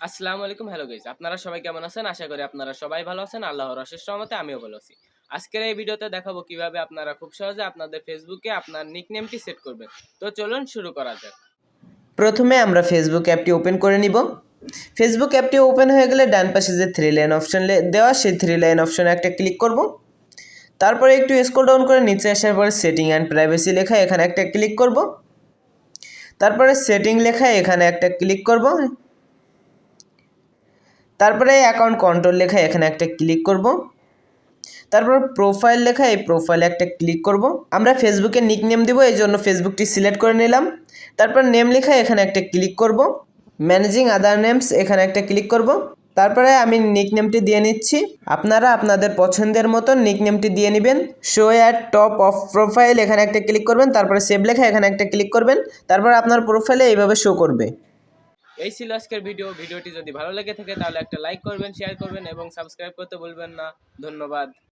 আসসালামু আলাইকুম। Hello guys আপনারা সবাই কেমন আছেন? আশা করি আপনারা সবাই ভালো আছেন। আল্লাহর অশেষ রহমতে আমিও ভালো আছি। আজকের এই ভিডিওতে দেখাবো কীভাবে আপনারা খুব সহজে আপনাদের ফেসবুকে আপনার নিকনেমটি সেট করবেন। তো চলুন শুরু করা যাক। প্রথমে আমরা ফেসবুক অ্যাপটি ওপেন করে নিব। ফেসবুক অ্যাপটি ওপেন হয়ে গেলে ডান পাশে যে থ্রি লাইন অপশন দেওয়া, সেই থ্রি লাইন অপশনে একটা ক্লিক করব। তারপরে একটু স্ক্রল ডাউন করে নিচে আসার পরে সেটিং অ্যান্ড প্রাইভেসি লেখা এখানে একটা ক্লিক করব। তারপরে সেটিং লেখা এখানে একটা ক্লিক করব। তারপরে অ্যাকাউন্ট কন্ট্রোল লেখা এখানে একটা ক্লিক করব। তারপর প্রোফাইল লেখা এই প্রোফাইলে একটা ক্লিক করব। আমরা ফেসবুকে নিক নেম দেবো, এই জন্য ফেসবুকটি সিলেক্ট করে নিলাম। তারপর নেম লেখা এখানে একটা ক্লিক করব। ম্যানেজিং আদার নেমস এখানে একটা ক্লিক করব। তারপরে আমি নিক নেমটি দিয়ে নিচ্ছি। আপনারা আপনাদের পছন্দের মতো নিক নেমটি দিয়ে নেবেন। Show at top of profile এখানে একটা ক্লিক করবেন। তারপরে সেভ লেখা এখানে একটা ক্লিক করবেন। তারপর আপনার প্রোফাইলে এইভাবে শো করবে। এই ছিল আজকের ভিডিও। ভিডিওটি যদি ভালো লেগে থাকে তাহলে একটা লাইক করবেন শেয়ার করবেন এবং সাবস্ক্রাইব করতে ভুলবেন না। ধন্যবাদ।